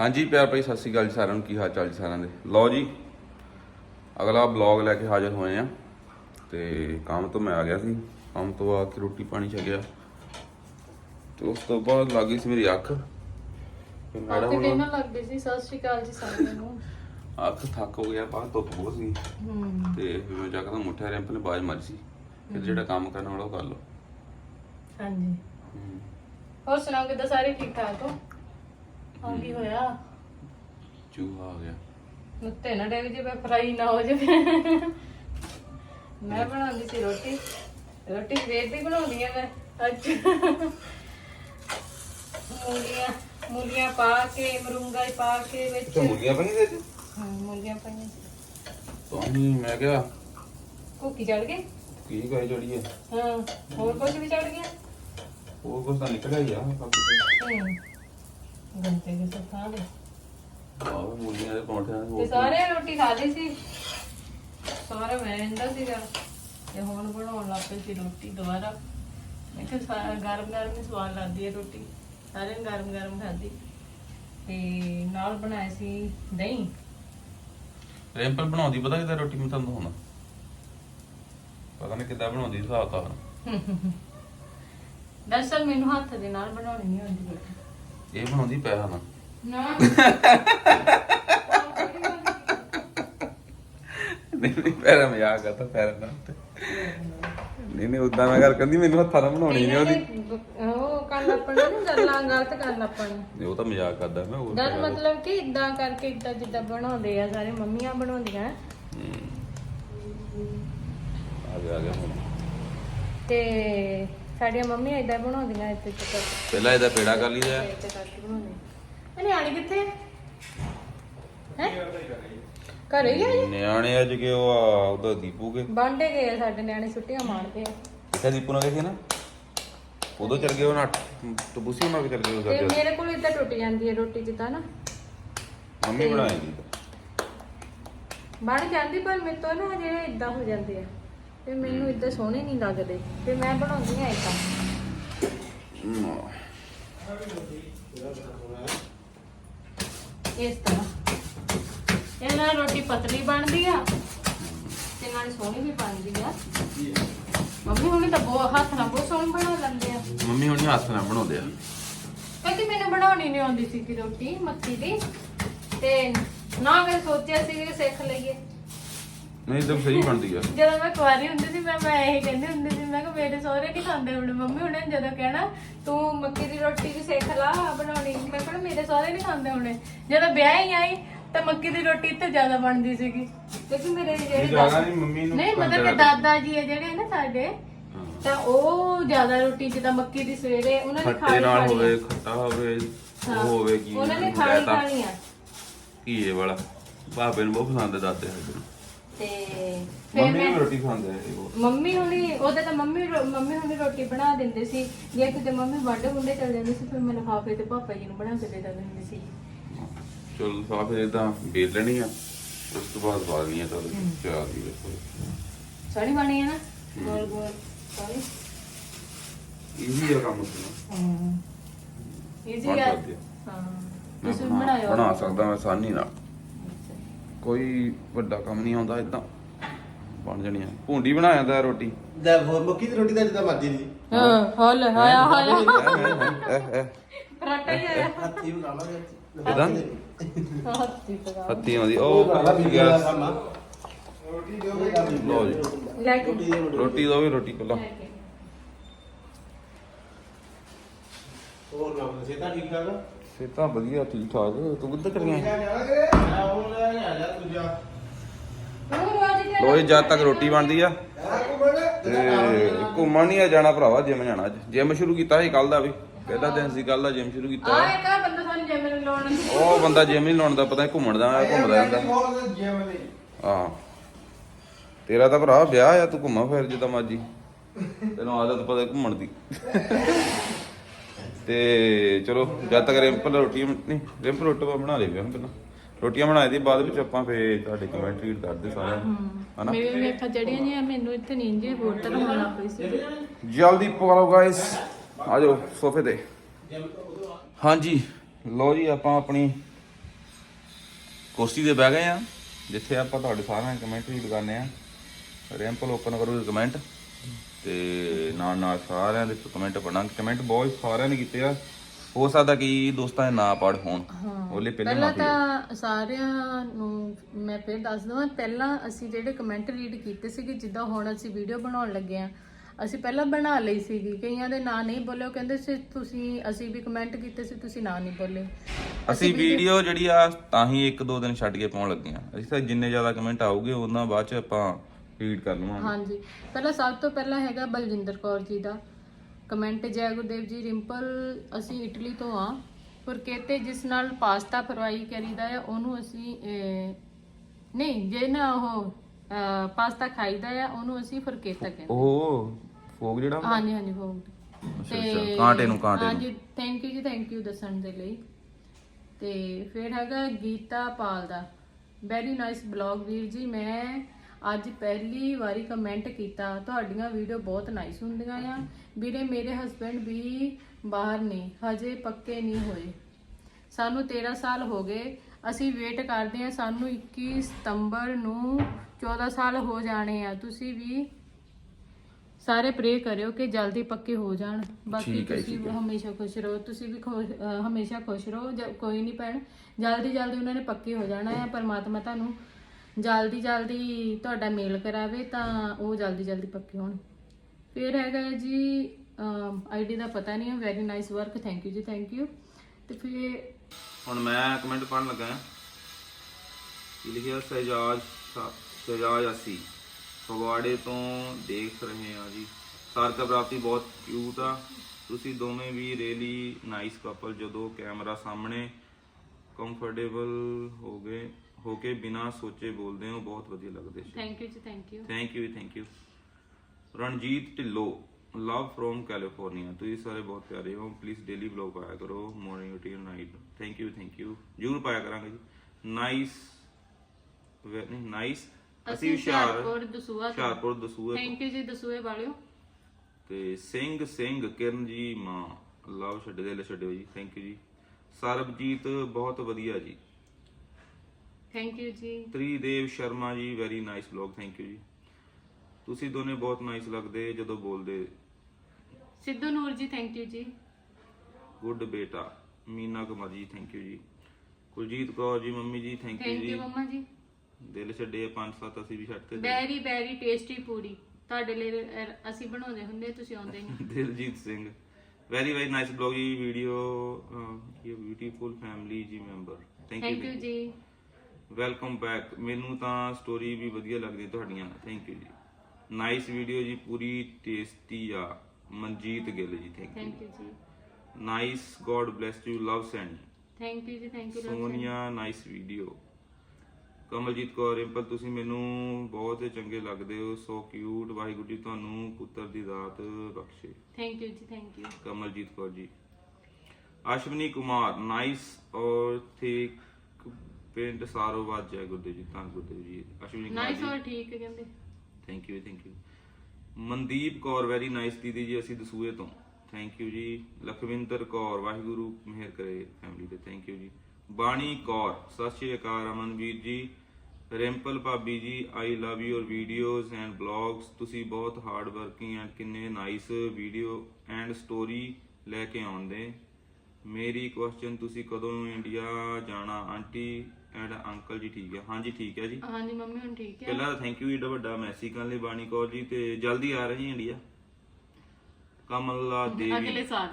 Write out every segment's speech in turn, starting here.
ਹਾਂਜੀ ਪਿਆਰ ਭਾਈ ਸਤਿ ਸ਼੍ਰੀ ਅਕਾਲ ਜੀ ਸਾਰਿਆਂ ਨੂੰ। ਕੀ ਹਾਲ ਚਾਲ ਜੀ ਸਾਰਿਆਂ ਦੇ? ਲਓ ਜੀ ਅਗਲਾ ਬਲੌਗ ਲੈ ਕੇ ਹਾਜ਼ਰ ਹੋਏ ਆ ਤੇ ਕੰਮ ਤੋਂ ਮੈਂ ਆ ਗਿਆ ਸੀ। ਕੰਮ ਤੋਂ ਆ ਕੇ ਰੋਟੀ ਪਾਣੀ ਛਕਿਆ। ਤੇ ਉਸ ਤੋਂ ਬਾਅਦ ਲੱਗੀ ਸੀ ਮੇਰੀ ਅੱਖ। ਤੇ ਮੈਡਮ ਆਪਕੇ ਹੁਣ ਕਹਿਣ ਲੱਗਦੇ ਸੀ। ਸਤਿ ਸ਼੍ਰੀ ਅਕਾਲ ਜੀ ਸਾਰਿਆਂ ਨੂੰ। ਅੱਖ ਥੱਕ ਹੋ ਗਿਆ ਬਾਹਰ ਧੁੱਪ ਬਹੁਤ ਸੀ। ਹੂੰ। ਤੇ ਫਿਰ ਮੈਂ ਜਾ ਕੇ ਤਾਂ ਮੁੱਠਿਆ ਰੈਂਪ ਨੇ ਬਾਜ ਮਾਰੀ ਸੀ। ਕਿ ਜਿਹੜਾ ਕੰਮ ਕਰਨ ਵਾਲਾ ਉਹ ਕਰ ਲਓ। ਹਾਂਜੀ। ਹੋਰ ਸੁਣਾਓ ਕਿੱਦਾਂ ਸਾਰੇ ਠੀਕ ਠਾਕ ਹੋ? ਹਾਂ ਕੀ ਹੋਇਆ? ਚੂਹਾ ਆ ਗਿਆ। ਨੁੱਤੇ ਨਾ ਡੇਗ ਜੇ ਫਰਾਈ ਨਾ ਹੋ ਜਾਵੇ। ਮੈਂ ਬਣਾਉਂਦੀ ਸੀ ਰੋਟੀ। ਰੋਟੀ ਸਵੇਰ ਦੀ ਬਣਾਉਂਦੀ ਆ ਮੈਂ। ਅੱਜ ਮੂਲੀਆਂ ਮੂਲੀਆਂ ਪਾ ਕੇ ਮਰੂੰਗਾ ਹੀ ਪਾ ਕੇ ਵਿੱਚ। ਤੇ ਮੁਰਗੀਆਂ ਪਈਆਂ ਦੇ ਹਾਂ ਮੂਲੀਆਂ ਪਾਈਆਂ ਤਾਂ ਹੀ ਮੈਂ ਕਿਹਾ ਕੁੱਕੀ ਚੜ ਗਈ? ਕੀ ਕਰੇ ਜੜੀਏ ਹਾਂ ਹੋਰ ਕੁਝ ਵੀ ਚੜ ਗਿਆ? ਉਹ ਕੁਛ ਤਾਂ ਨਿਕਲਿਆ ਹੀ ਆ। ਬਾਕੀ ਤਾਂ ਹੂੰ। ਗੰਤੇ ਦੇ ਸਖਾ ਦੇ ਆਹ ਮੁਰਗੀਆਂ ਦੇ ਪਰੌਂਠਿਆਂ ਦੇ ਤੇ ਹੋਰ ਸਾਰੇ ਰੋਟੀ ਖਾ ਲਈ ਸੀ? ਸਾਰਾ ਮੈਂ ਇੰਦਾ ਸੀਗਾ ਤੇ ਹੁਣ ਬਣਾਉਣ ਲੱਗ ਪਈ ਸੀ ਰੋਟੀ ਦੁਬਾਰਾ। ਮੈਂ ਕਿਹਾ ਸਾਰਾ ਗਰਮ ਗਰਮ ਹੀ ਸਵਾਦ ਲੱਗਦੀ ਹੈ ਰੋਟੀ। ਸਾਰੇ ਨੇ ਗਰਮ ਗਰਮ ਖਾਧੀ। ਤੇ ਨਾਲ ਬਣਾਇਆ ਸੀ ਦਹੀਂ। ਰੈਂਪਲ ਬਣਾਉਂਦੀ ਪਤਾ ਕਿਦਾਂ ਰੋਟੀ ਮੈਂ ਤੁਹਾਨੂੰ ਹੁਣ ਪਤਾ ਨਹੀਂ ਕਿੱਦਾਂ ਬਣਾਉਂਦੀ ਹਿਸਾਬ ਤਾਂ ਦਰਅਸਲ ਮੈਨੂੰ ਹੱਥ ਦੇ ਨਾਲ ਬਣਾਉਣੀ ਨਹੀਂ ਆਉਂਦੀ ਰੋਟੀ। ਇਹ ਬਣਾਉਂਦੀ ਪੈਸਾ ਨਾ। ਨਾ। ਨਹੀਂ ਨਹੀਂ ਪੈਰਾ ਮਜ਼ਾਕ ਕਰਦਾ ਪੈਰਾ ਨਾ ਨਹੀਂ ਨਹੀਂ ਉਦਾਂ ਮੈਂ ਗੱਲ ਕਰਦੀ ਮੈਨੂੰ ਹੱਥਾਂ ਨਾਲ ਬਣਾਉਣੀ ਨਹੀਂ ਉਹਦੀ। ਉਹ ਕੰਨ ਆਪਣਾ ਨਾ ਗੱਲਾਂ ਗਲਤ ਕਰਨ ਆਪਣੀ ਨਹੀਂ, ਉਹ ਤਾਂ ਮਜ਼ਾਕ ਕਰਦਾ ਮੈਂ ਉਹ ਗੱਲ ਮਤਲਬ ਕਿ ਇਦਾਂ ਕਰਕੇ ਇਦਾਂ ਜਿੱਦਾਂ ਬਣਾਉਂਦੇ ਆ ਸਾਰੇ ਮੰਮੀਆਂ ਬਣਾਉਂਦੀਆਂ। ਆ ਗਿਆ ਆ ਗਿਆ ਹੁਣ। ਤੇ ਸਾਡੀਆਂ ਮੰਮੀਆਂ ਇਦਾਂ ਬਣਾਉਂਦੀਆਂ ਇੱਥੇ ਚੱਕਰ ਪਹਿਲਾਂ ਇਹਦਾ ਪੇੜਾ ਕਰ ਲਈਦਾ। ਤੇ ਕਰਕੇ ਬਣਾਉਂਦੇ। ਇਹ ਨਿਆਣੇ ਕਿੱਥੇ ਹੈ? ਘਰੇ ਹੀ ਆ ਜੀ ਨਿਆਣੇ ਅੱਜ ਕਿ ਉਹ ਆ ਉਹਦਾ ਦੀਪੂ ਕੇ। ਬਾਂਡੇ ਗਏ ਆ ਸਾਡੇ ਨਿਆਣੇ ਛੁੱਟੀਆਂ ਮਾਰਦੇ ਆ। ਕਿਹਾ ਦੀਪੂ ਨਾਲ ਗਏ ਸੀ ਨਾ? ਉਦੋਂ ਚਲ ਗਏ ਉਹਨਾਂ ਟਬੂਸੀ ਉਹਨਾਂ ਵੀ ਚਲ ਗਏ ਤੇ ਉਹਦਾ ਮੇਰੇ ਕੋਲ ਇਦਾਂ ਟੁੱਟ ਜਾਂਦੀ ਹੈ ਰੋਟੀ ਜਿੱਦਾਂ ਨਾ। ਮੰਮੀ ਬਣਾਏਗੀ। ਬਣ ਜਾਂਦੀ ਪਰ ਮੇਰੇ ਤੋਂ ਨਾ ਜਿਹੜੇ ਇਦਾਂ ਹੋ ਜਾਂਦੇ ਆ। ਤੇ ਮੈਨੂੰ ਇਦਾਂ ਸੋਹਣੇ ਨਹੀਂ ਲੱਗਦੇ। ਤੇ ਮੈਂ ਬਣਾਉਂਦੀ ਆ ਇਦਾਂ। ਇਸ ਤਰ੍ਹਾਂ। ਇਹ ਨਾਲ ਰੋਟੀ ਪਤਲੀ ਬਣਦੀ ਆ ਤੇ ਨਾਲ ਸੋਹਣੀ ਵੀ ਬਣਦੀ ਆ। ਮੰਮੀ ਹੁਣੇ ਤਾਂ ਬਹੁਤ ਹੱਥ ਨਾਲ ਬਹੁਤ ਸੋਹਣੀ ਬਣਾ ਲੈਂਦੇ ਆ। ਮੰਮੀ ਹੁਣੀ ਹੱਥ ਨਾਲ ਬਣਾਉਂਦੇ ਆ। ਕਿਉਂਕਿ ਮੈਨੂੰ ਬਣਾਉਣੀ ਨਹੀਂ ਆਉਂਦੀ ਸੀ ਕਿ ਰੋਟੀ ਮੱਕੀ ਦੀ। ਤੇ ਨਾ ਮੈਂ ਸੋਚਿਆ ਸੀ ਕਿ ਸਿੱਖ ਲਈਏ। ਨਹੀਂ ਤਾਂ ਸਹੀ ਬਣਦੀ ਆ। ਜਦੋਂ ਮੈਂ ਕੁਆਰੀ ਹੁੰਦੀ ਸੀ ਮੈਂ ਮੈਂ ਇਹ ਕਹਿੰਦੀ ਹੁੰਦੀ ਸੀ ਮੈਂ ਕਿ ਮੇਰੇ ਸਹੁਰੇ ਨਹੀਂ ਖਾਂਦੇ ਹੁਣ? ਮੰਮੀ ਹੁਣੇ ਜਦੋਂ ਕਹਿਣਾ ਤੂੰ ਮੱਕੀ ਦੀ ਰੋਟੀ ਵੀ ਸਿੱਖ ਲਾ ਬਣਾਉਣੀ। ਮੈਂ ਕਿਹਾ ਮੇਰੇ ਸਹੁਰੇ ਨਹੀਂ ਖਾਂਦੇ ਹੁਣੇ। ਜਦੋਂ ਵਿਆਹ ਹੀ ਆਈ ਤਾਂ ਮੱਕੀ ਦੀ ਰੋਟੀ ਇੱਥੇ ਜ਼ਿਆਦਾ ਬਣਦੀ ਸੀਗੀ। ਕਿਉਂਕਿ ਮੇਰੇ ਜਿਹੜੇ ਜ਼ਿਆਦਾ ਨਹੀਂ ਮੰਮੀ ਨੂੰ ਨਹੀਂ ਮਤਲਬ ਕਿ ਦਾਦਾ ਜੀ ਆ ਜਿਹੜੇ ਨਾ ਸਾਡੇ ਤਾਂ ਉਹ ਜ਼ਿਆਦਾ ਰੋਟੀ ਜਿੱਦਾਂ ਮੱਕੀ ਦੀ ਸਵੇਰੇ ਉਹਨਾਂ ਨੇ ਖੱਟੇ ਖਾਣੀ ਨਾਲ ਹੋਵੇ ਖੱਟਾ ਹੋਵੇ ਉਹ। ਹੋਵੇ ਕੀ ਉਹਨਾਂ ਨੇ ਖਾਣੀ ਖਾਣੀ ਆ। ਘੀਏ ਵਾਲਾ। ਭਾਪੇ ਨੂੰ ਬਹੁਤ ਪਸੰਦ ਦਾਦੇ ਸਾਡੇ ਤੇ ਫਿਰ ਮੰਮੀ ਮੈਂ ਵੀ ਰੋਟੀ ਖਾਂਦੇ ਆ ਇਹ ਬਹੁਤ। ਮੰਮੀ ਹੁਣੀ ਉਹਦੇ ਤਾਂ ਮੰਮੀ ਰੋ- ਮੰਮੀ ਹੁਣੀ ਰੋਟੀ ਬਣਾ ਦਿੰਦੇ ਸੀ। ਜੇ ਕਿਤੇ ਮੰਮੀ ਵਾਂਡੇ ਵੁੰਡੇ ਚਲ ਜਾਂਦੀ ਸੀ ਫਿਰ ਮੈਂ ਲਿਫਾਫੇ ਤੇ ਪਾਪਾ ਜੀ ਨੂੰ ਬਣਾ ਕੇ ਦੇ ਦਿੰਦੀ ਸੀ। ਚਲ ਸਾਫ਼ ਇਦਾਂ ਬੇਲ ਲੈਣੀ ਆ। ਉਸ ਤੋਂ ਬਾਅਦ ਦੇਣੀ ਆ ਤਾਂ ਚਾਹ ਦੀ ਵੇਖੋ ਸੋਹਣੀ ਬਣੀ ਹੈ ਨਾ? ਗੋਲ ਗੋਲ ਸੋਹਣੀ ਈਜ਼ੀ ਆ ਕੰਮ ਕਰਨਾ। ਹਾਂ। ਈਜ਼ੀ ਬਣ ਆ। ਸਕਦੀ ਆ। ਹਾਂ। ਮੈਂ ਤੁਸੀਂ ਬਣਾ- ਬਣਾਇਓ। ਬਣਾ ਸਕਦਾ ਮੈਂ ਆਸਾਨੀ ਨਾਲ। ਕੋਈ ਵੱਡਾ ਕੰਮ ਨਹੀਂ ਆਉਂਦਾ ਇਦਾਂ ਬਣ ਜਾਣੀ ਆ। ਭੁੰਡੀ ਬਣਾ ਜਾਂਦਾ ਰੋਟੀ। ਦਾ ਹੋਰ ਮੱਕੀ ਦੀ ਰੋਟੀ ਦਾ ਜਿੱਦਾਂ ਮਰਜ਼ੀ ਦੀ ਹਾਂ ਹੌਲ ਹਾਇਆ ਹਾਇਆ। ਪਰਾਟਾ ਹੀ ਆਇਆ। ਹੱਥੀ ਬਣਾ ਲਾਂਗੇ ਕਿੱਦਾਂ? ਹੱਥੀ ਪਕਾ ਹੱਤੀ ਆਉਂਦੀ। ਉਹ ਗੈਸ ਰੋਟੀ ਕਰ ਲਓ ਜੀ। ਲੈ ਕੇ। ਰੋਟੀ ਦੋ ਵੀ ਰੋਟੀ ਪਹਿਲਾਂ। ਹੋਰ ਨਾ ਸੇਤਾ ਠੀਕ ਠਾਕ ਆ ਸੇ ਤਾਂ ਵਧੀਆ ਠੀਕ ਠਾਕ ਤੂੰ ਕਿੱਧਰ ਕਰੀਆਂ ਆ ਉਹ ਲੈ ਆ ਜਾ ਤੂੰ ਜਾ ਉਹ ਰੋਜ਼ ਹੀ ਲੋ ਜੀ ਜਦ ਤੱਕ ਰੋਟੀ ਬਣਦੀ ਆ। ਤੇ ਘੁੰਮਣ ਨਹੀਂ ਆ ਜਾਣਾ ਭਰਾਵਾ ਜਿਮ ਜਾਣਾ ਅੱਜ। ਜਿਮ ਸ਼ੁਰੂ ਕੀਤਾ ਸੀ ਕੱਲ ਦਾ ਵੀ। ਪਹਿਲਾ ਦਿਨ ਸੀ ਕੱਲ ਦਾ ਜਿਮ ਸ਼ੁਰੂ ਕੀਤਾ। ਆ ਇੱਕ ਬੰਦਾ ਸਾਨੂੰ ਜਿਮ ਨੂੰ ਲਾਉਣ ਉਹ ਬੰਦਾ ਜਿਮ ਹੀ ਲਾਉਣ ਦਾ ਪਤਾ ਨਹੀਂ ਘੁੰਮਣ ਦਾ ਘੁੰਮਦਾ ਰਹਿੰਦਾ ਹਾਂ। ਤੇਰਾ ਤਾਂ ਭਰਾ ਵਿਆਹ ਆ ਤੂੰ ਘੁੰਮਾ ਫਿਰ ਜਿੱਦਾਂ ਮਰਜ਼ੀ। ਤੈਨੂੰ ਆਦਤ ਪਤਾ ਘੁੰਮਣ ਦੀ। ਤੇ ਚਲੋ ਜਦ ਤੱਕ ਰਿੰਪਲ ਰੋਟੀ ਨਹੀਂ ਰਿੰਪਲ ਰੋਟੀ ਬਣਾ ਲਈ ਪਹਿਲਾਂ ਪਹਿਲਾਂ। ਰੋਟੀਆਂ ਬਣਾਏ ਦੀ ਬਾਅਦ ਵਿੱਚ ਆਪਾਂ ਫੇ ਤੁਹਾਡੇ ਕਮੈਂਟ ਰੀਡ ਕਰਦੇ ਸਾਰਿਆਂ ਨੂੰ ਹਨਾ? ਮੇਰੇ ਵੀ ਅੱਖਾਂ ਜੜੀਆਂ ਜੀ ਮੈਨੂੰ ਇੱਥੇ ਨੀਂਦ ਜੀ ਹੋਰ ਤਰ੍ਹਾਂ ਹੋਣ ਪਈ ਸੀ। ਜਲਦੀ ਪਕਾਓ ਗਾਇਸ ਆ ਜਾਓ ਸੋਫੇ ਤੇ। ਹਾਂਜੀ। ਲੋ ਜੀ ਆਪਾਂ ਆਪਣੀ ਕੁਰਸੀ ਤੇ ਬਹਿ ਗਏ ਆ ਜਿੱਥੇ ਆਪਾਂ ਤੁਹਾਡੇ ਸਾਰਿਆਂ ਕਮੈਂਟ ਵੀ ਲਗਾਉਂਦੇ ਆ ਰੈਂਪਲ ਓਪਨ ਕਰੋਗੇ ਕਮੈਂਟ ਤੇ ਨਾਲ ਨਾਲ ਸਾਰਿਆਂ ਦੇ ਕਮੈਂਟ ਪੜਾਂਗੇ ਕਮੈਂਟ ਬਹੁਤ ਸਾਰਿਆਂ ਨੇ ਕੀਤੇ ਆ। ਹੋ ਸਕਦਾ ਕਿ ਦੋਸਤਾਂ ਦੇ ਨਾਂ ਪੜ ਹੋਣ। ਉਹਲੇ ਪਹਿਲੇ ਪਹਿਲਾਂ ਮਾਫੀ ਤਾਂ ਸਾਰਿਆਂ ਨੂੰ ਮੈਂ ਫਿਰ ਦੱਸ ਦਵਾਂ ਪਹਿਲਾਂ ਅਸੀਂ ਜਿਹੜੇ ਕਮੈਂਟ ਰੀਡ ਕੀਤੇ ਸੀਗੇ ਜਿੱਦਾਂ ਹੁਣ ਅਸੀਂ ਵੀਡੀਓ ਬਣਾਉਣ ਲੱਗੇ ਆ ਅਸੀਂ ਪਹਿਲਾਂ ਬਣਾ ਲਈ ਸੀਗੀ। ਕਈਆਂ ਦੇ ਨਾਂ ਨਹੀਂ ਬੋਲੇ ਉਹ ਕਹਿੰਦੇ ਸੀ ਤੁਸੀਂ ਅਸੀਂ ਵੀ ਕਮੈਂਟ ਕੀਤੇ ਸੀ ਤੁਸੀਂ ਨਾਂ ਨਹੀਂ ਬੋਲੇ। ਅਸੀਂ ਵੀਡੀਓ ਜਿਹੜੀ ਆ ਤਾਂ ਹੀ ਇੱਕ ਦੋ ਦਿਨ ਛੱਡ ਕੇ ਪਾਉਣ ਲੱਗੇ ਆ ਅਸੀਂ ਤਾਂ ਜਿੰਨੇ ਜ਼ਿਆਦਾ ਕਮੈਂਟ ਆਉਗੇ ਉਹਨਾਂ ਬਾਅਦ ਚ ਆਪਾਂ ਰੀਡ ਕਰ ਲਵਾਂਗੇ ਹਾਂਜੀ। ਪਹਿਲਾਂ ਸਭ ਤੋਂ ਪਹਿਲਾਂ ਹੈਗਾ ਬਲਜਿੰਦਰ ਕੌਰ ਜੀ ਦਾ। ਕਮੈਂਟ ਜੈ ਗੁਰਦੇਵ ਜੀ ਰਿੰਪਲ ਅਸੀਂ ਇਟਲੀ ਤੋਂ ਆ ਫੁਰਕੇਤੇ ਜਿਸ ਨਾਲ ਪਾਸਤਾ ਫਰਾਈ ਕਰੀਦਾ ਹੈ ਉਹਨੂੰ ਅਸੀਂ ਅਹ, ਨਹੀਂ ਜੇ ਨਾ ਉਹ ਅਹ, ਪਾਸਤਾ ਖਾਈਦਾ ਆ ਉਹਨੂੰ ਅਸੀਂ ਫੁਰਕੇਤਾ ਕਹਿੰਦੇ ਉਹ ਫੋਗ ਜਿਹੜਾ ਹੁੰਦਾ? ਹਾਂਜੀ ਹਾਂਜੀ ਹੋ ਅੱਛਾ ਅੱਛਾ। ਕਾਂਟੇ ਨੂੰ ਕਾਂਟੇ ਨੂੰ। ਹਾਂਜੀ ਥੈਂਕ ਯੂ ਜੀ ਥੈਂਕ ਯੂ ਦੱਸਣ ਦੇ ਲਈ। ਤੇ ਫਿਰ ਹੈਗਾ ਗੀਤਾ ਪਾਲ ਦਾ। ਵੈਰੀ ਨਾਈਸ ਬਲੌਗ ਵੀਰ ਜੀ ਮੈਂ ਅੱਜ ਪਹਿਲੀ ਵਾਰੀ ਕਮੈਂਟ ਕੀਤਾ। ਤੁਹਾਡੀਆਂ ਵੀਡੀਓ ਬਹੁਤ ਨਾਈਸ ਹੁੰਦੀਆਂ ਆ। ਵੀਰੇ ਮੇਰੇ ਹਸਬੰਡ ਵੀ ਬਾਹਰ ਨੇ ਹਜੇ ਪੱਕੇ ਨਹੀਂ ਹੋਏ। ਸਾਨੂੰ 13 ਸਾਲ ਹੋ ਗਏ। ਅਸੀਂ ਵੇਟ ਕਰਦੇ ਆ ਸਾਨੂੰ 21 ਸਤੰਬਰ ਨੂੰ 14 ਸਾਲ ਹੋ ਜਾਣੇ ਆ। ਤੁਸੀਂ ਵੀ ਸਾਰੇ ਪ੍ਰੇ ਕਰਿਓ ਕਿ ਜਲਦੀ ਪੱਕੇ ਹੋ ਜਾਣ। ਬਾਕੀ ਠੀਕ ਹੈ, ਤੁਸੀਂ ਠੀਕ ਹੈ। ਹਮੇਸ਼ਾ ਖੁਸ਼ ਰਹੋ। ਤੁਸੀਂ ਵੀ ਖੁਸ਼- ਅਹ ਹਮੇਸ਼ਾ ਖੁਸ਼ ਰਹੋ। ਜ- ਕੋਈ ਨਹੀਂ ਭੈਣ ਜਲਦੀ ਜਲਦੀ ਉਹਨਾਂ ਨੇ ਪੱਕੇ ਹੋ ਜਾਣਾ ਹੈ ਪਰਮਾਤਮਾ ਤੁਹਾਨੂੰ ਜਲਦੀ ਜਲਦੀ ਤੁਹਾਡਾ ਮੇਲ ਕਰਾਵੇ ਤਾਂ ਉਹ ਜਲਦੀ ਜਲਦੀ ਪੱਕੇ ਹੋਣ। ਫਿਰ ਹੈਗਾ ਹੈ ਜੀ ਆਈਡੀ ਦਾ ਪਤਾ ਨਹੀਂ ਹੈ very nice work thank you ਜੀ ਥੈਂਕ ਯੂ ਤੇ ਫਿਰ ਹੁਣ ਮੈਂ ਕਮੈਂਟ ਪੜਨ ਲੱਗਾ ਹਾਂ। ਕੀ ਲਿਖਿਆ? ਸਹਿਜਾਜ ਸਹਿਜਾਜ ਅਸੀਂ ਫਗਵਾੜੇ ਤੋਂ ਦੇਖ ਰਹੇ ਹਾਂ ਜੀ। ਸਾਰਕਾ ਪ੍ਰਾਪਤੀ ਬਹੁਤ ਕਿਊਟ ਆ। ਤੁਸੀਂ ਦੋਵੇਂ ਵੀ ਰੀਲੀ ਨਾਈਸ ਕਪਲ ਜਦੋਂ ਕੈਮਰਾ ਸਾਹਮਣੇ ਕੰਫਰਟੇਬਲ ਹੋ ਗਏ। ਹੋ ਕੇ ਬਿਨਾ ਸੋਚੇ ਬੋਲਦੇ ਹੋ ਬਹੁਤ ਵਧੀਆ ਲੱਗਦੇ ਸੀ। ਥੈਂਕ ਯੂ ਜੀ thank you thank you thank you Ranjit Dhillon love from California ਤੁਸੀਂ ਸਾਰੇ ਬਹੁਤ ਪਿਆਰੇ ਹੋ। ਪਲੀਜ਼ ਡੇਲੀ ਵਲੌਗ ਪਾਇਆ ਕਰੋ morning routine night thank you thank you ਜਰੂਰ ਪਾਇਆ ਕਰਾਂਗੇ ਜੀ। ਨਾਈਸ ਵੈਰੀ ਨਾਈਸ ਅਸੀਂ ਹੁਸ਼ਿਆਰਪੁਰ ਤੋਂ। ਹੁਸ਼ਿਆਰਪੁਰ ਦਸੂਏ ਤੋਂ। ਥੈਂਕ ਯੂ ਜੀ ਦਸੂਏ ਵਾਲਿਓ। ਤੇ ਸਿੰਘ ਸਿੰਘ ਕਿਰਨ ਜੀ ਮਾਂ। ਲਵ ਛੱਡ ਦੇ ਲੈ ਛੱਡਿਓ ਜੀ। ਥੈਂਕ ਯੂ ਜੀ। ਸਰਬਜੀਤ ਬਹੁਤ ਵਧੀਆ ਜੀ। ਥੈਂਕ ਯੂ ਜੀ Tridev Sharma ji very nice vlog thank you ਜੀ। ਤੁਸੀਂ ਦੋਨੇ ਬਹੁਤ ਨਾਈਸ ਲੱਗਦੇ ਜਦੋਂ ਬੋਲਦੇ। ਸਿੱਧੂ ਨੂਰ ਜੀ ਥੈਂਕ ਯੂ ਜੀ। ਗੁੱਡ ਬੇਟਾ ਮੀਨਾ ਕੁਮਾਰ ਜੀ ਥੈਂਕ ਯੂ ਜੀ। ਕੁਲਜੀਤ ਕੌਰ ਜੀ ਮੰਮੀ ਜੀ ਥੈਂਕ ਯੂ ਥੈਂਕ ਜੀ। ਯੂ ਮੰਮਾ ਜੀ। ਦਿਲ ਛੱਡੇ ਪੰਜ ਸੱਤ ਅਸੀਂ ਵੀ ਛੱਡਤੇ ਵੈਰੀ ਵੈਰੀ ਟੇਸਟੀ ਪੂਰੀ। ਤੁਹਾਡੇ ਲਈ ਅਸੀਂ ਬਣਾਉਂਦੇ ਹੁੰਦੇ ਤੁਸੀਂ ਆਉਂਦੇ ਨਹੀਂ। Diljit Singh. Very very nice blog ਜੀ ਵੀਡੀਓ ਇਹ ਬਿਊਟੀਫੁਲ ਫੈਮਿਲੀ ਜੀ member thank thank you you ਜੀ। ਵੈਲਕਮ ਬੈਕ ਮੈਨੂੰ ਤਾਂ ਸਟੋਰੀ ਵੀ ਵਧੀਆ ਲੱਗਦੀ ਤੁਹਾਡੀਆਂ। ਥੈਂਕ ਯੂ ਜੀ। ਨਾਈਸ ਵੀਡੀਓ ਜੀ ਪੂਰੀ ਟੇਸਟੀ ਆ। Manjeet Gill ji thank you thank you ਜੀ। Nice God bless you love send thank you ਜੀ thank you Sonia nice video Kamaljit Kaur Rimpal ਤੁਸੀਂ ਮੈਨੂੰ ਬਹੁਤ ਚੰਗੇ ਲੱਗਦੇ ਹੋ। ਸੋ ਕਿਊਟ ਵਾਹਿਗੁਰੂ ਜੀ ਤੁਹਾਨੂੰ ਪੁੱਤਰ ਦੀ ਦਾਤ ਬਖਸ਼ੇ। Thank you ji thank you Kamaljit Kaur ji. Ashwani Kumar nice ਔਰ ਥਿਕ ਪਿੰਡ ਸਾਰੋਵਾਦ ਜੈ ਗੁਰਦੇਵ ਜੀ ਧੰਨ ਗੁਰਦੇਵ ਜੀ। ਅਸ਼ਵਨੀ ਕੁਮਾਰ ਨਾਈਸ ਜੀ। ਔਰ ਠੀਕ ਹੈ ਕਹਿੰਦੇ। Thank you thank you Mandeep Kaur very nice ਦੀਦੀ ਜੀ ਅਸੀਂ ਦਸੂਏ ਤੋਂ। ਥੈਂਕ ਯੂ ਜੀ। ਲਖਵਿੰਦਰ ਕੌਰ ਵਾਹਿਗੁਰੂ ਮਿਹਰ ਕਰੇ ਫੈਮਿਲੀ ਤੇ। ਥੈਂਕ ਯੂ ਜੀ। ਬਾਣੀ ਕੌਰ ਸਤਿ ਸ਼੍ਰੀ ਅਕਾਲ ਅਮਨਵੀਰ ਜੀ। ਰਿੰਪਲ ਭਾਬੀ ਜੀ I love your videos and blogs ਤੁਸੀਂ ਬਹੁਤ ਹਾਰਡ ਵਰਕਿੰਗ ਐਂਡ ਕਿੰਨੇ ਨਾਈਸ ਵੀਡੀਓ ਐਂਡ ਸਟੋਰੀ ਲੈ ਕੇ ਆਉਂਦੇ। ਮੇਰੀ ਕੁਐਸਚਨ ਤੁਸੀਂ ਕਦੋਂ ਇੰਡੀਆ ਜਾਣਾ? ਆਂਟੀ ਐਂਡ ਅੰਕਲ ਜੀ ਠੀਕ ਹੈ। ਹਾਂਜੀ ਠੀਕ ਹੈ ਜੀ। ਹਾਂਜੀ ਮੰਮੀ ਹੁਣ ਠੀਕ ਹੈ। ਪਹਿਲਾਂ ਥੈਂਕ ਯੂ ਏਡਾ ਵੱਡਾ ਮੈਕਸੀਕਨ ਲਈ ਬਾਣੀ ਕੌਰ ਜੀ ਤੇ ਜਲਦੀ ਆ ਰਹੀ ਇੰਡੀਆ। ਕਮਲਾ ਅਗਲੇ ਦੇਵੀ ਸਾਲ।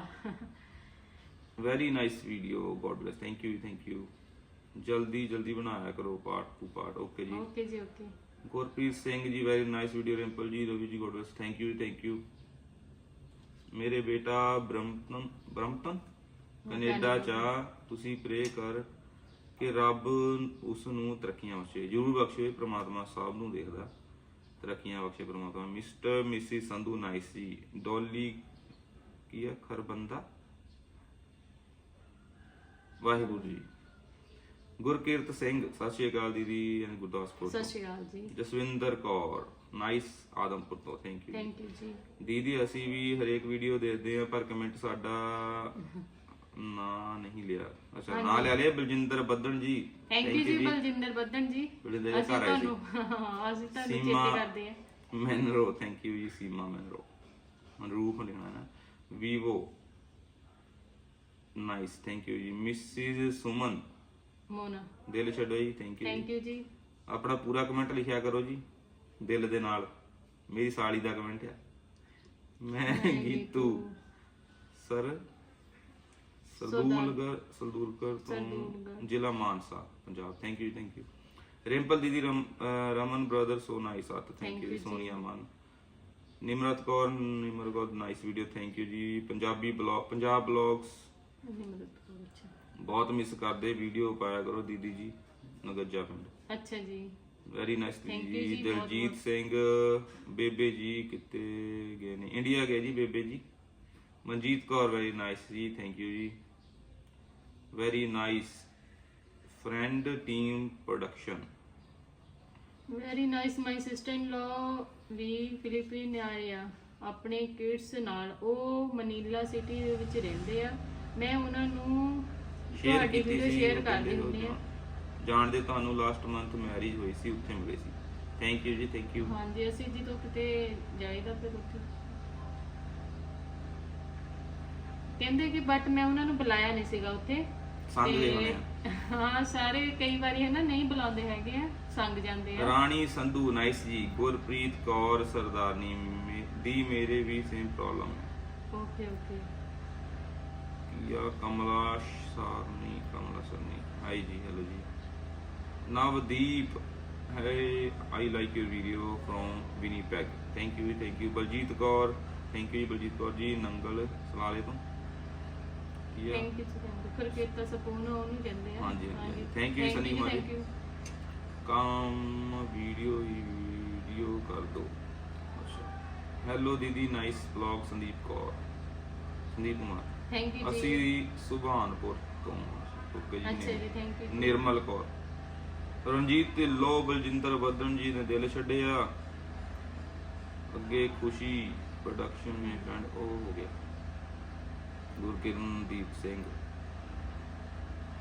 Very nice video God bless thank you thank you ਜਲਦੀ ਜਲਦੀ ਬਣਾਇਆ ਕਰੋ ਪਾਰਟ ਟੂ ਪਾਰਟ ਓਕੇ ਜੀ। ਓਕੇ ਜੀ okay Gurpreet Singh ji very nice video Rimpal ji Ravi ji God bless thank you thank you ਮੇਰੇ ਬੇਟਾ Brampton Brampton Canada ਚ ਆ, ਤੁਸੀਂ ਪ੍ਰੇ ਕਰ। ਕਿ ਰੱਬ ਉਸ ਨੂੰ ਤਰੱਕੀਆਂ ਬਖਸ਼ੇ ਜਰੂਰ ਬਖਸ਼ੇ ਪ੍ਰਮਾਤਮਾ ਸਭ ਨੂੰ ਦੇਖਦਾ। ਤਰੱਕੀਆਂ ਬਖਸ਼ੇ ਪ੍ਰਮਾਤਮਾ। ਮਿਸਟਰ ਮਿਸਿਸ ਸੰਧੂ ਨਾਈਸ ਜੀ ਡੋਲੀ ਕੀ ਹੈ? ਖਰਬੰਦਾ? ਵਾਹਿਗੁਰੂ ਜੀ। ਗੁਰਕੀਰਤ ਸਿੰਘ ਸਤਿ ਸ਼੍ਰੀ ਅਕਾਲ ਦੀਦੀ ਐਂਡ ਗੁਰਦਾਸਪੁਰ ਸਤਿ। ਸ਼੍ਰੀ ਅਕਾਲ ਜੀ। ਜਸਵਿੰਦਰ ਕੌਰ ਨਾਈਸ ਆਦਮਪੁਰ ਤੋਂ। ਥੈਂਕ ਯੂ ਥੈਂਕ ਯੂ ਜੀ। ਦੀਦੀ ਅਸੀਂ ਵੀ ਹਰੇਕ ਵੀਡੀਓ ਦੇਖਦੇ ਆ ਪਰ ਕਮੈਂਟ ਸਾਡਾ ਨਾ ਨਹੀਂ ਲਿਆ। ਅੱਛਾ ਨਾਂ ਲੈ ਲਿਆ ਬਲਜਿੰਦਰ ਬੱਦਣ ਜੀ। ਥੈਂਕ ਯੂ ਜੀ ਬਲਜਿੰਦਰ ਬੱਦਨ ਜੀ। ਬਲਜਿੰਦਰ ਦੇ ਅਸੀਂ ਘਰ ਆਏ ਸੀ। ਤੁਹਾਨੂੰ ਅਸੀਂ ਤੁਹਾਨੂੰ ਚੇਤੇ ਕਰਦੇ ਹਾਂ। ਮੈਨਰੋ ਥੈਂਕ ਯੂ ਜੀ ਸੀਮਾ ਮੈਨਰੋ। ਮਨਰੂਪ ਲਿਖਣਾ ਨਾ। ਵੀਵੋ ਨਾਈਸ ਥੈਂਕ ਯੂ ਜੀ। ਮਿਸਿਸ ਸੁਮਨ। ਮੋਨਾ। ਦਿਲ ਛੱਡੋ ਜੀ ਥੈਂਕ ਯੂ ਥੈਂਕ ਯੂ ਜੀ। ਆਪਣਾ ਪੂਰਾ ਕਮੈਂਟ ਲਿਖਿਆ ਕਰੋ ਜੀ ਦਿਲ ਦੇ ਨਾਲ। ਮੇਰੀ ਸਾਲੀ ਦਾ ਕਮੈਂਟ ਆ। ਮੈਂ ਗੀਤੂ ਸਰ ਸਰਦੂਲਗਰ ਸਰਦੂਲਗਰ ਤੋਂ ਜ਼ਿਲ੍ਹਾ Mansa Punjab. Thank you thank you Rimpal ਦੀਦੀ ਰਮ- uh Raman brother so nice ਆਤ thank you Sonia Maan. Nimrat Kaur Nimar Kaur nice video thank you ਜੀ। Punjabi blog Punjab blogs. Nimrat Kaur, ਅੱਛਾ। ਬਹੁਤ ਮਿਸ ਕਰਦੇ ਵੀਡੀਓ ਪਾਇਆ ਕਰੋ ਦੀਦੀ ਜੀ ਨਗੱਜਾ ਪਿੰਡ। ਅੱਛਾ ਜੀ। ਵੈਰੀ ਨਾਈਸ Thank you ਜੀ ਜੀ, ਦਲਜੀਤ ਸਿੰਘ ਬੇਬੇ ਜੀ ਕਿਤੇ ਗਏ ਨੇ? ਇੰਡੀਆ ਗਏ ਜੀ ਬੇਬੇ ਜੀ। ਮਨਜੀਤ ਕੌਰ ਵੈਰੀ ਨਾਈਸ ਜੀ ਥੈਂਕ ਯੂ ਜੀ। Very nice friend team production very nice my sister in law we Philippine ਆਏ ਆ। ਆਪਣੇ ਕਿਡਸ ਨਾਲ। ਉਹ ਮਨੀਲਾ ਸਿਟੀ ਦੇ ਵਿੱਚ ਰਹਿੰਦੇ ਆ। ਮੈਂ ਉਹਨਾਂ ਨੂੰ ਸ਼ੇਅਰ ਤੁਹਾਡੀ ਕੀਤੀ ਵੀਡੀਓ ਸੀ ਸ਼ੇਅਰ ਉਹ ਕਰਦੇ ਕਹਿੰਦੇ ਹੁੰਦੇ ਆ। ਉਹ ਜਾਣਦੇ ਤੁਹਾਨੂੰ ਲਾਸਟ ਮੰਥ ਮੈਰਿਜ ਹੋਈ ਸੀ ਉੱਥੇ ਮਿਲੇ ਸੀ। ਥੈਂਕ ਯੂ ਜੀ ਥੈਂਕ ਯੂ ਹਾਂਜੀ ਅਸੀਂ ਜਦੋਂ ਕਿਤੇ ਜਾਈਦਾ ਫਿਰ ਉੱਥੇ। ਕਹਿੰਦੇ ਕਿ ਬਟ ਮੈਂ ਉਹਨਾਂ ਨੂੰ ਬੁਲਾਇਆ ਨਹੀਂ ਸੀਗਾ ਉੱਥੇ। ਸੰਗ ਤੇ- ਲੈ ਹੋਣੇ ਆ। ਹਾਂ ਸਾਰੇ ਕਈ ਵਾਰੀ ਹੈ ਨਾ ਨਹੀਂ ਬੁਲਾਉਂਦੇ ਹੈਗੇ ਆ ਸੰਗ ਜਾਂਦੇ ਆ। ਰਾਣੀ ਸੰਧੂ ਨਾਈਸ ਜੀ। ਗੁਰਪ੍ਰੀਤ ਕੌਰ ਸਰਦਾਰਨੀ ਮੇ- ਦੀ ਮੇਰੇ ਵੀ ਸੇਮ ਪ੍ਰੋਬਲਮ ਹੈ ਓਕੇ ਓਕੇ ਕੀਆ ਕਮਲਾ ਸਰਨੀ ਕਮਲਾ ਸਰਨੀ। ਹਾਈ ਜੀ ਹੈਲੋ ਜੀ। ਨਵਦੀਪ ਹੈ I like your video from Winnipeg thank you thank you Baljit Kaur thank you Baljit Kaur ji. Nangal ਸਲਾਲੇ ਤੋਂ। ਥੈਂਕ ਯੂ ਜੀ ਥੈਂਕ ਯੂ ਫਿਰ ਕੀਤਾ ਸਪੂਨ ਉਹਨੂੰ ਕਹਿੰਦੇ ਆ। ਹਾਂਜੀ, ਹਾਂਜੀ। Thank you, ਸਨੀ ਮਾਰੀ। ਥੈਂਕ ਯੂ ਕੰਮ ਵੀਡੀਓ ਹੀ ਵੀਡੀਓ ਕਰ ਦੋ। ਅੱਛਾ। ਹੈਲੋ ਦੀਦੀ nice vlog Sandeep Kaur. Sandeep Kumar. Thank you ਜੀ। ਅਸੀਂ ਸੁਭਾਨਪੁਰ ਤੋਂ ਓਕੇ ਅੱਛਾ ਜੀ ਥੈਂਕ ਯੂ ਨਿਰਮਲ ਕੌਰ। ਰਣਜੀਤ ਢਿੱਲੋਂ ਬਲਜਿੰਦਰ ਬੱਦਨ ਜੀ ਨੇ ਦਿਲ ਛੱਡਿਆ। ਅੱਗੇ ਖੁਸ਼ੀ ਪ੍ਰੋਡਕਸ਼ਨ ਮੇ ਫਰੈਂਡ ਉਹ ਹੋ ਗਿਆ। ਗੁਰਕਿਰਨਦੀਪ ਸਿੰਘ।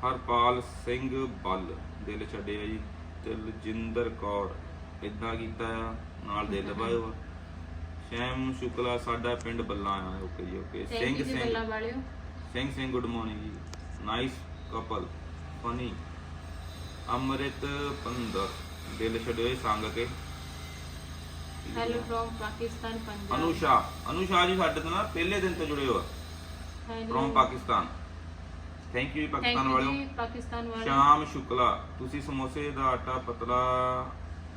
ਹਰਪਾਲ ਸਿੰਘ ਬੱਲ ਦਿਲ ਛੱਡਿਆ ਜੀ। ਦਿਲਜਿੰਦਰ ਕੌਰ ਇਦਾਂ ਕੀਤਾ ਆ ਨਾਲ ਦਿਲ ਪਾਇਓ ਆ ਸ਼ੈਮ ਸ਼ੁਕਲਾ ਸਾਡਾ ਪਿੰਡ ਬੱਲਾ ਆ ਓਕੇ ਜੀ ਓਕੇ। ਸਿੰਘ ਸਿੰਘ। ਬੱਲਾ ਵਾਲਿਓ। ਸਿੰਘ ਸਿੰਘ ਗੁੱਡ ਮਾਰਨਿੰਗ ਜੀ। Nice couple funny. ਅੰਮ੍ਰਿਤ ਪੰਦਰ ਦਿਲ ਛੱਡਿਓ ਸੰਗ ਕੇ। Hello from Pakistan Punjab. Anusha Anusha ji ਸਾਡੇ ਤੋਂ ਨਾ ਪਹਿਲੇ ਦਿਨ ਤੋਂ ਜੁੜੇ ਹੋ। Hello. From Pakistan. Thank you Thank Pakistan you ਵਾਲਿਓ। ਪਾਕਿਸਤਾਨ ਸ਼ਾਮ ਸ਼ੁਕਲਾ। ਤੁਸੀਂ ਸਮੋਸੇ ਦਾ ਆਟਾ ਪਤਲਾ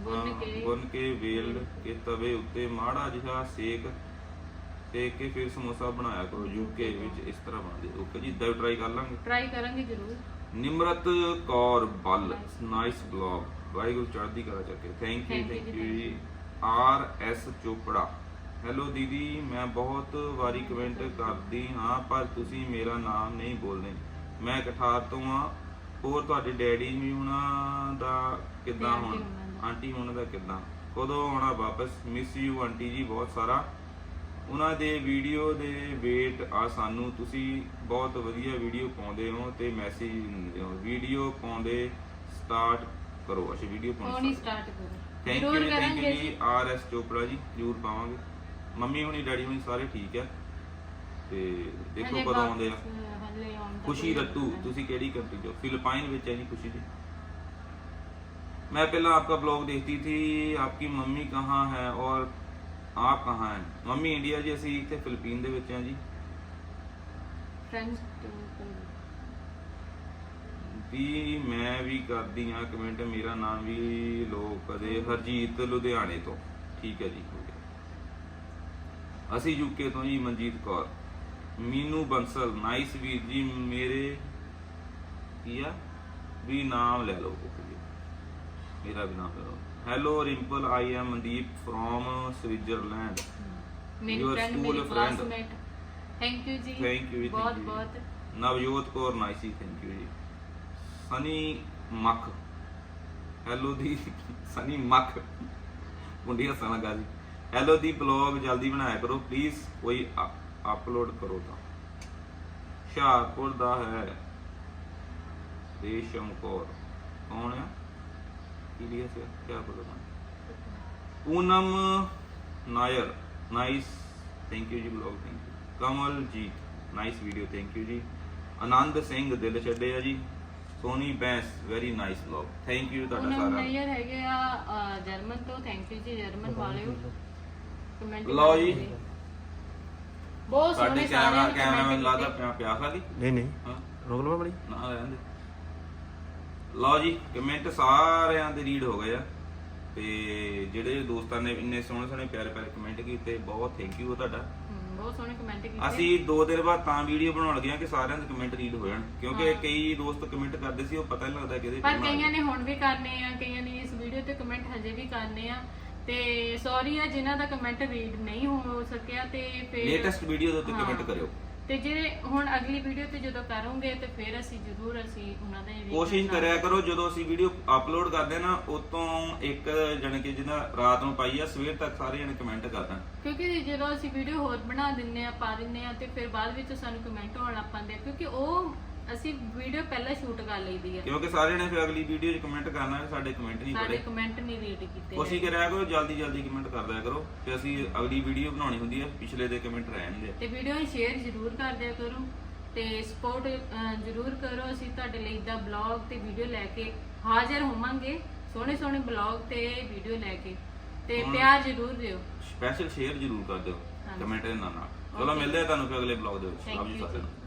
ਗੁੰਨ ਕੇ- ਗੁੰਨ ਕੇ ਵੇਲ ਕੇ ਤਵੇ ਉੱਤੇ ਮਾੜਾ ਜਿਹਾ ਸੇਕ ਸੇਕ ਕੇ ਫਿਰ ਸਮੋਸਾ ਬਣਾਇਆ ਕਰੋ। ਯੂਕੇ ਵਿੱਚ ਇਸ ਤਰ੍ਹਾਂ ਬਣਦੇ। ਓਕੇ ਜੀ ਇਦਾਂ ਟਰਾਈ ਕਰ ਲਾਂਗੇ। ਟਰਾਈ ਕਰਾਂਗੇ ਜ਼ਰੂਰ। ਨਿਮਰਤ ਕੌਰ ਬੱਲ। ਨਾਈਸ ਬਲੌਗ ਵਾਹਿਗੁਰੂ ਚੜ੍ਹਦੀ ਕਲਾ ਚੱਕੇ thank you Thank you thank you R S Chopra. Hello ਦੀਦੀ ਮੈਂ ਬਹੁਤ ਵਾਰੀ ਕਮੈਂਟ ਕਰਦੀ ਹਾਂ ਪਰ ਤੁਸੀਂ ਮੇਰਾ ਨਾਮ ਨਹੀਂ ਬੋਲਦੇ। ਮੈਂ ਕਠਾਰ ਤੋਂ ਆ ਹੋਰ ਤੁਹਾਡੇ ਡੈਡੀ ਵੀ ਉਹਨਾਂ ਦਾ ਕਿੱਦਾਂ ਤੇ ਆਂਟੀ ਹੁਣ? ਹੋਣਾ ਦਾ। ਕਿੱਦਾਂ? ਕਦੋਂ ਆਉਣਾ ਵਾਪਸ? ਮਿਸ ਯੂ ਆਂਟੀ ਜੀ ਬਹੁਤ ਸਾਰਾ। ਉਹਨਾਂ ਦੇ ਵੀਡੀਓ ਦੇ ਵੇਟ ਆ ਸਾਨੂੰ। ਤੁਸੀਂ ਬਹੁਤ ਵਧੀਆ ਵੀਡੀਓ ਪਾਉਂਦੇ ਹੋ ਤੇ ਮੈਸੇਜ ਦਿੰਦੇ ਹੋ। ਵੀਡੀਓ ਪਾਉਂਦੇ ਸਟਾਰਟ ਕਰੋ। ਅੱਛਾ ਵੀਡੀਓ ਹੁਣ ਹੀ ਪਾਉਣੀ ਸਟਾਰਟ ਕਰੋ। ਥੈਂਕ ਯੂ ਜੀ ਆਰ ਐਸ ਚੋਪੜਾ ਜੀ ਜ਼ਰੂਰ ਪਾਵਾਂਗੇ। ਮੰਮੀ ਹੁਣੀ ਡੈਡੀ ਹੁਣੀ ਸਾਰੇ ਠੀਕ ਆ। ਤੇ ਦੇਖੋ ਕਦੋਂ ਆਉਂਦੇ ਆ। ਖੁਸ਼ੀ ਕੋਈ ਤੁਸੀਂ ਕਿਹੜੀ ਕੰਟਰੀ ਚੋਂ? ਫਿਲੀਪਾਈਨ ਵਿੱਚ ਹੈ ਖੁਸ਼ੀ ਜੀ मैं पहला आपका ब्लॉग देखती थी आपकी मम्मी कहाँ है और आप कहाँ हैं मम्मी इंडिया जी ਅਸੀਂ ਇੱਥੇ ਫਿਲੀਪੀਨ ਦੇ ਵਿੱਚ ਆ ਜੀ। ਵੀ ਮੈਂ ਵੀ ਕਰਦੀ ਹਾਂ ਕਮੈਂਟ ਮੇਰਾ ਨਾਮ ਵੀ ਲੋਕ ਕਦੇ ਹਰਜੀਤ ਲੁਧਿਆਣੇ ਤੋਂ। ਠੀਕ ਹੈ ਜੀ ਅਸੀਂ ਯੂਕੇ ਤੋਂ ਜੀ ਮਨਜੀਤ ਕੌਰ। ਮੀਨੂ ਬੰਸਲ ਨਾਈਸ ਵੀਰ ਜੀ ਮੇਰੇ ਕੀ ਆ? ਵੀ ਨਾਮ ਲੈ ਲਓ ਓਕੇ ਜੀ। ਮੇਰਾ ਵੀ ਨਾਮ ਲੈ ਲਓ। Hello Rimpal I am Mandeep from Switzerland ਮੇਰੀ ਫਰੈਂਡ ਮੇਰੀ. ਕਲਾਸਮੇਟ ਥੈਂਕ ਯੂ ਜੀ Thank you ਜੀ, thank ਬਹੁਤ you ਜੀ। ਬਹੁਤ Navjot Kaur nice thank you ਜੀ। ਸਨੀ ਮੱਖ ਹੈਲੋ ਦੀ ਸਨੀ ਮੱਖ ਹੈਲੋ ਦੀ ਬਲੌਗ ਜਲਦੀ ਬਣਾਇਆ ਕਰੋ ਪਲੀਜ਼ ਕੋਈ ਅਪਲੋਡ ਕਰੋ ਤਾਂ। ਹੁਸ਼ਿਆਰਪੁਰ ਦਾ ਹੈ। ਰੇਸ਼ਮ ਕੌਰ। ਕੌਣ ਹੈ ਕੀ ਲਿਖਿਆ ਸੀ ਹੁਸ਼ਿਆਰਪੁਰ ਦਾ ਕੌਣ? Poonam Nair. Nice thank you ਜੀ blog thank you Kamaljit nice video thank you ਜੀ। ਆਨੰਦ ਸਿੰਘ ਦਿਲ ਛੱਡੇ ਆ ਜੀ। Soni Bains very nice blog thank you ਤੁਹਾਡਾ ਉਹਨਾਂ ਸਾਰਾ। ਨਈਅਰ ਹੈਗੇ ਆ ਜਰਮਨ ਤੋਂ। ਥੈਂਕ ਯੂ ਜੀ ਜਰਮਨ ਵਾਲਿਓ। ਕਮੈਂਟ ਲਓ ਜੀ। ਬਹੁਤ ਸਾਡੇ ਸੋਹਣੇ ਕੈਮਰਾ ਸਾਰਿਆਂ ਨੇ ਕੈਮਰਾਮੈਨ comment ਲਾਦਾ ਕੀਤੇ। ਪਿਆ ਪਿਆ ਖਾਲੀ ਨਹੀਂ ਨਹੀਂ। ਹਾਂ। ਰੋਕ ਲਵਾ ਬੜੀ ਨਾ ਰਹਿੰਦੇ ਲਓ ਜੀ ਕਮੈਂਟ ਸਾਰਿਆਂ ਦੇ ਰੀਡ ਹੋ ਗਏ ਆ। ਤੇ ਜਿਹੜੇ ਦੋਸਤਾਂ ਨੇ ਇੰਨੇ ਸੋਹਣੇ ਸੋਹਣੇ ਪਿਆਰੇ ਪਿਆਰੇ ਕਮੈਂਟ ਕੀਤੇ ਬਹੁਤ ਥੈਂਕ ਯੂ ਤੁਹਾਡਾ। ਹਮ, ਬਹੁਤ ਸੋਹਣੇ ਕਮੈਂਟ ਕੀਤੇ। ਅਸੀਂ ਦੋ ਦਿਨ ਬਾਅਦ ਤਾਂ ਵੀਡੀਓ ਬਣਾਉਣ ਲੱਗੇ ਆ ਕਿ ਸਾਰਿਆਂ ਦੇ ਕਮੈਂਟ ਰੀਡ ਹੋ ਜਾਣ। ਕਿਉਂਕਿ। ਕਈ ਦੋਸਤ ਕਮੈਂਟ ਕਰਦੇ ਸੀ ਉਹ ਪਤਾ ਨਹੀਂ ਲੱਗਦਾ ਕਿਹਦੇ ਪਰ ਕਈਆਂ ਨੇ ਹੁਣ ਵੀ ਕਰਨੇ ਆ ਕਈਆਂ ਨੇ ਇਸ ਵੀਡੀਓ ਤੇ ਕਮੈਂਟ ਹਜੇ ਵੀ ਕਰਨੇ ਆ। ਤੇ ਸੌਰੀ ਆ ਜਿਨ੍ਹਾਂ ਦਾ ਕਮੈਂਟ ਰੀਡ ਨਹੀਂ ਹੋ ਸਕਿਆ ਤੇ ਫਿਰ ਲੇਟੈਸਟ ਵੀਡੀਓ ਦੇ ਉੱਤੇ ਹਾਂ। ਕਮੈਂਟ ਕਰਿਓ ਤੇ ਜਿਹੜੇ ਹੁਣ ਅਗਲੀ ਵੀਡੀਓ ਤੇ ਜਦੋਂ ਕਰੋਗੇ ਤੇ ਫਿਰ ਅਸੀਂ ਜ਼ਰੂਰ ਅਸੀਂ ਉਹਨਾਂ ਦੇ read ਕੋਸ਼ਿਸ਼। ਕਰਿਆ ਕਰੋ ਜਦੋਂ ਅਸੀਂ ਵੀਡੀਓ ਅਪਲੋਡ ਕਰਦੇ ਨਾ ਉਤੋਂ ਇੱਕ ਜਣ ਕਿ ਜਿਹਦਾ ਰਾਤ ਨੂੰ ਪਾਈ ਆ ਸਵੇਰ ਤੱਕ ਸਾਰੇ ਜਣੇ ਕਮੈਂਟ ਕਰਦਾ ਕਿਉਂਕਿ ਜਦੋਂ ਅਸੀਂ ਵੀਡੀਓ ਹੋਰ ਬਣਾ ਦਿੰਨੇ ਆ ਪਾ ਦਿੰਨੇ ਆ ਤੇ ਫਿਰ ਬਾਅਦ ਵਿੱਚ ਸਾਨੂੰ ਕਮੈਂਟ ਆਉਣ ਲੱਗ ਪੈਂਦੇ ਆ ਕਿਉਂਕਿ ਉਹ ਅਸੀਂ ਵੀਡੀਓ ਪਹਿਲਾਂ ਸ਼ੂਟ ਕਰ ਲਈਦੀ ਆ। ਕਿਉਂਕਿ ਸਾਰੇ ਜਣੇ ਫਿਰ ਅਗਲੀ ਵੀਡੀਓ 'ਚ ਕਮੈਂਟ ਕਰਨਾ ਹੈ ਸਾਡੇ ਕਮੈਂਟ ਨਹੀਂ ਸਾਡੇ ਪੜੇ। ਕਮੈਂਟ ਨਹੀਂ ਰੀਡ ਕੀਤੇ ਕੋਸ਼ਿਸ਼ ਕਰਿਆ ਕਰੋ ਜਲਦੀ ਜਲਦੀ ਕਮੈਂਟ ਕਰ ਦਿਆ ਕਰੋ ਤੇ ਅਸੀਂ ਅਗਲੀ ਵੀਡੀਓ ਬਣਾਉਣੀ ਹੁੰਦੀ ਹੈ ਪਿਛਲੇ ਦੇ ਕਮੈਂਟ ਰਹਿਣਗੇ। ਤੇ ਵੀਡੀਓ ਨੂੰ ਸ਼ੇਅਰ ਜ਼ਰੂਰ ਕਰ ਦਿਆ ਕਰੋ ਤੇ ਸਪੋਰਟ ਜ਼ਰੂਰ ਕਰੋ ਅਸੀਂ ਤੁਹਾਡੇ ਲਈ ਦਾ ਬਲੌਗ ਤੇ ਵੀਡੀਓ ਲੈ ਕੇ ਹਾਜ਼ਰ ਹੋਵਾਂਗੇ ਸੋਹਣੇ ਸੋਹਣੇ ਬਲੌਗ ਤੇ ਵੀਡੀਓ ਲੈ ਕੇ। ਤੇ ਹੁਣ- ਪਿਆਰ ਜ਼ਰੂਰ ਦਿਓ। ਸਪੈਸ਼ਲ ਸ਼ੇਅਰ ਜ਼ਰੂਰ ਕਰ ਦਿਓ ਹਾਂਜੀ। ਕਮੈਂਟ ਦੇ ਨਾਲ ਨਾਲ। ਚਲੋ Okay. ਮਿਲਦੇ ਆ ਤੁਹਾਨੂੰ ਫਿਰ ਅਗਲੇ ਬਲੌਗ ਦੇ ਵਿੱਚ। Thank you ਸਾਰਿਆਂ ਜੀ। ਨੂੰ।